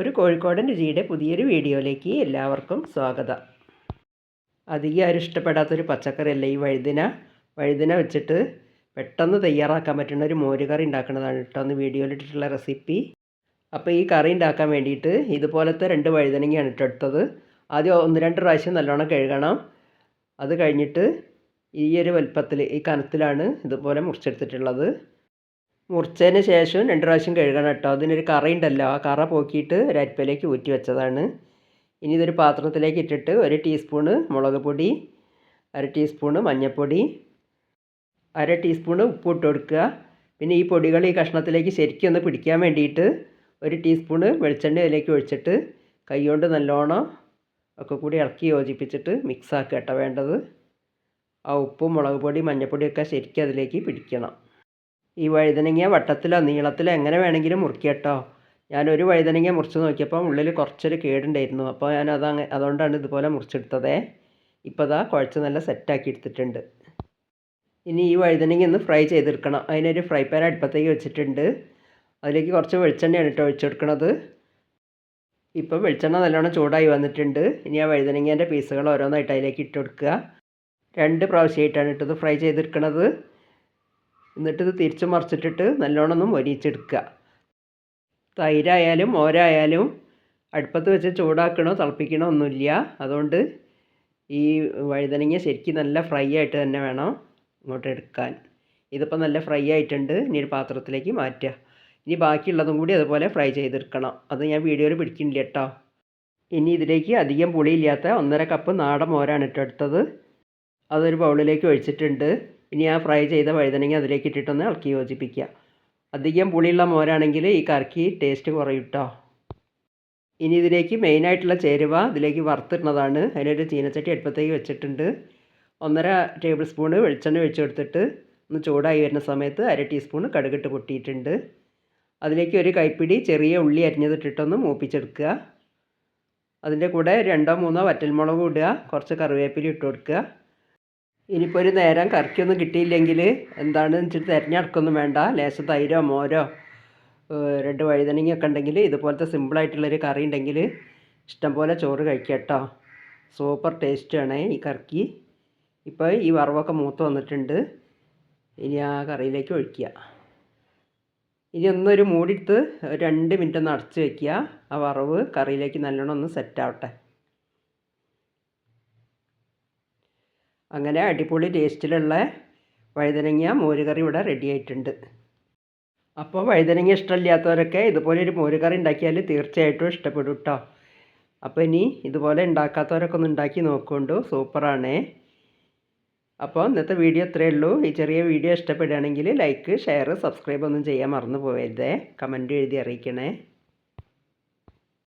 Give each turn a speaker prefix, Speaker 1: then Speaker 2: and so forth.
Speaker 1: ഒരു കോഴിക്കോടൻ രുചിയുടെ പുതിയൊരു വീഡിയോയിലേക്ക് എല്ലാവർക്കും സ്വാഗതം. അധികം ആരും ഇഷ്ടപ്പെടാത്തൊരു പച്ചക്കറിയല്ല? ഈ വഴുതിന വഴുതിന വെച്ചിട്ട് പെട്ടെന്ന് തയ്യാറാക്കാൻ പറ്റുന്ന ഒരു മോരുകറി ഉണ്ടാക്കുന്നതാണ് കേട്ടോ. ഒന്ന് വീഡിയോയിലിട്ടിട്ടുള്ള റെസിപ്പി. അപ്പോൾ ഈ കറി ഉണ്ടാക്കാൻ വേണ്ടിയിട്ട് ഇതുപോലത്തെ രണ്ട് വഴുതനങ്ങയാണ് ഇട്ടോ എടുത്തത്. ആദ്യം ഒന്ന് രണ്ട് പ്രാവശ്യം നല്ലോണം കഴുകണം. അത് കഴിഞ്ഞിട്ട് ഈ ഒരു വലുപ്പത്തിൽ ഈ കനത്തിലാണ് ഇതുപോലെ മുറിച്ചെടുത്തിട്ടുള്ളത്. മുറിച്ചതിന് ശേഷം രണ്ട് പ്രാവശ്യം കഴുകണം കേട്ടോ. അതിനൊരു കറ ഉണ്ടല്ലോ ആ കറ പോക്കിയിട്ട് ഒരു അരിപ്പയിലേക്ക് ഊറ്റി വെച്ചതാണ്. ഇനി ഇതൊരു പാത്രത്തിലേക്ക് ഇട്ടിട്ട് ഒരു ടീസ്പൂണ് മുളക് പൊടി അര ടീസ്പൂണ് മഞ്ഞൾപ്പൊടി അര ടീസ്പൂണ് ഉപ്പ് ഇട്ട് കൊടുക്കുക. പിന്നെ ഈ പൊടികൾ ഈ കഷ്ണത്തിലേക്ക് ശരിക്കും ഒന്ന് പിടിക്കാൻ വേണ്ടിയിട്ട് ഒരു ടീസ്പൂണ് വെളിച്ചെണ്ണ അതിലേക്ക് ഒഴിച്ചിട്ട് കൈകൊണ്ട് നല്ലോണം ഒക്കെ കൂടി ഇളക്കി യോജിപ്പിച്ചിട്ട് മിക്സ് ആക്കുക കേട്ടോ വേണ്ടത്. ആ ഉപ്പും മുളക് പൊടി മഞ്ഞൾപ്പൊടിയൊക്കെ ശരിക്കും അതിലേക്ക് പിടിക്കണം. ഈ വഴുതനങ്ങ വട്ടത്തിലോ നീളത്തിലോ എങ്ങനെ വേണമെങ്കിലും മുറിക്കട്ടോ. ഞാനൊരു വഴുതനങ്ങ മുറിച്ച് നോക്കിയപ്പോൾ ഉള്ളിൽ കുറച്ചൊരു കേടുണ്ടായിരുന്നു. അപ്പോൾ ഞാൻ അത് അതുകൊണ്ടാണ് ഇതുപോലെ മുറിച്ചെടുത്തത്. ഇപ്പോൾ അതാ കുഴച്ച് നല്ല സെറ്റാക്കി എടുത്തിട്ടുണ്ട്. ഇനി ഈ വഴുതനങ്ങ ഒന്ന് ഫ്രൈ ചെയ്തെടുക്കണം. അതിനൊരു ഫ്രൈ പാൻ അടുപ്പത്തേക്ക് വെച്ചിട്ടുണ്ട്. അതിലേക്ക് കുറച്ച് വെളിച്ചെണ്ണയാണ് കേട്ടോ ഒഴിച്ചെടുക്കണത് ഇപ്പോൾ വെളിച്ചെണ്ണ നല്ലോണം ചൂടായി വന്നിട്ടുണ്ട്. ഇനി ആ വഴുതനങ്ങേന്റെ പീസുകൾ ഓരോന്നായിട്ട് അതിലേക്ക് ഇട്ട് കൊടുക്കുക. രണ്ട് പ്രാവശ്യമായിട്ടാണ് ഇട്ടത് ഫ്രൈ ചെയ്തെടുക്കണത്. എന്നിട്ട് ഇത് തിരിച്ച് മറിച്ചിട്ടിട്ട് നല്ലോണം ഒന്ന് മൊരിച്ചെടുക്കുക തൈരായാലും ഓരായാലും അടുപ്പത്ത് വെച്ച് ചൂടാക്കണോ തിളപ്പിക്കണോ ഒന്നുമില്ല. അതുകൊണ്ട് ഈ വഴുതനങ്ങ ശരിക്കും നല്ല ഫ്രൈ ആയിട്ട് തന്നെ വേണം ഇങ്ങോട്ട് എടുക്കാൻ. ഇതിപ്പോൾ നല്ല ഫ്രൈ ആയിട്ടുണ്ട്. ഇനി ഒരു പാത്രത്തിലേക്ക് മാറ്റുക. ഇനി ബാക്കിയുള്ളതും കൂടി അതുപോലെ ഫ്രൈ ചെയ്തെടുക്കണം. അത് ഞാൻ വീഡിയോയിൽ പിടിക്കുന്നില്ല കേട്ടോ. ഇനി ഇതിലേക്ക് അധികം പുളിയില്ലാത്ത ഒന്നര കപ്പ് നാടൻ മോരാണ് ഇട്ടെടുത്തത് അതൊരു ബൗളിലേക്ക് ഒഴിച്ചിട്ടുണ്ട്. ഇനി ആ ഫ്രൈ ചെയ്ത വഴുതനങ്ങ അതിലേക്ക് ഇട്ടിട്ടൊന്ന് ഇളക്കി യോജിപ്പിക്കുക. അധികം പുളിയുള്ള മോരാണെങ്കിൽ ഈ കറിക്ക് ടേസ്റ്റ് കുറയും കേട്ടോ ഇനി ഇതിലേക്ക് മെയിനായിട്ടുള്ള ചേരുവ ഇതിലേക്ക് വറുത്തിടുന്നതാണ്. അതിനൊരു ചീനച്ചട്ടി അടുപ്പത്തേക്ക് വെച്ചിട്ടുണ്ട്. ഒന്നര ടേബിൾ സ്പൂണ് വെളിച്ചെണ്ണ ഒഴിച്ചു കൊടുത്തിട്ട് ഒന്ന് ചൂടായി വരുന്ന സമയത്ത് അര ടീസ്പൂൺ കടുകിട്ട് പൊട്ടിയിട്ടുണ്ട്. അതിലേക്ക് ഒരു കൈപ്പിടി ചെറിയ ഉള്ളി അരിഞ്ഞതിട്ടിട്ടൊന്ന് മൂപ്പിച്ചെടുക്കുക. അതിന്റെ കൂടെ രണ്ടോ മൂന്നോ വറ്റൽമുളക് ഇടുക. കുറച്ച് കറിവേപ്പില ഇട്ട് കൊടുക്കുക. ഇനിയിപ്പോൾ ഒരു നേരം കറിക്കൊന്നും കിട്ടിയില്ലെങ്കിൽ എന്താണെന്ന് വെച്ചിട്ട് തിരഞ്ഞെടുക്കൊന്നും വേണ്ട. ലേശം തൈരോ മോരോ രണ്ട് വഴുതനങ്ങയൊക്കെ ഉണ്ടെങ്കിൽ ഇതുപോലത്തെ സിമ്പിളായിട്ടുള്ളൊരു കറി ഉണ്ടെങ്കിൽ ഇഷ്ടംപോലെ ചോറ് കഴിക്കാം കേട്ടോ. സൂപ്പർ ടേസ്റ്റാണ് ഈ കറിക്ക്. ഇപ്പോൾ ഈ വറവൊക്കെ മൂത്ത് വന്നിട്ടുണ്ട്. ഇനി ആ കറിയിലേക്ക് ഒഴിക്കുക. ഇനി ഒന്നൊരു മൂടിയെടുത്ത് രണ്ട് മിനിറ്റ് ഒന്ന് അടച്ച് വയ്ക്കുക ആ വറവ് കറിയിലേക്ക് നല്ലോണം ഒന്ന് സെറ്റാവട്ടെ അങ്ങനെ അടിപൊളി ടേസ്റ്റിലുള്ള വഴുതനങ്ങ മോരുകറി ഇവിടെ റെഡി ആയിട്ടുണ്ട്. അപ്പോൾ വഴുതനങ്ങ ഇഷ്ടമില്ലാത്തവരൊക്കെ ഇതുപോലെ ഒരു മോരുകറി ഉണ്ടാക്കിയാൽ തീർച്ചയായിട്ടും ഇഷ്ടപ്പെടും കേട്ടോ അപ്പോൾ ഇനി ഇതുപോലെ ഉണ്ടാക്കാത്തവരൊക്കെ ഒന്ന് ഉണ്ടാക്കി നോക്കുകൊണ്ടു സൂപ്പറാണ് അപ്പോൾ ഇന്നത്തെ വീഡിയോ ഇത്രയേ ഉള്ളൂ. ഈ ചെറിയ വീഡിയോ ഇഷ്ടപ്പെടുകയാണെങ്കിൽ ലൈക്ക് ഷെയർ സബ്സ്ക്രൈബ് ഒന്നും ചെയ്യാൻ മറന്നു പോകരുതേ കമന്റ് എഴുതി അറിയിക്കണേ.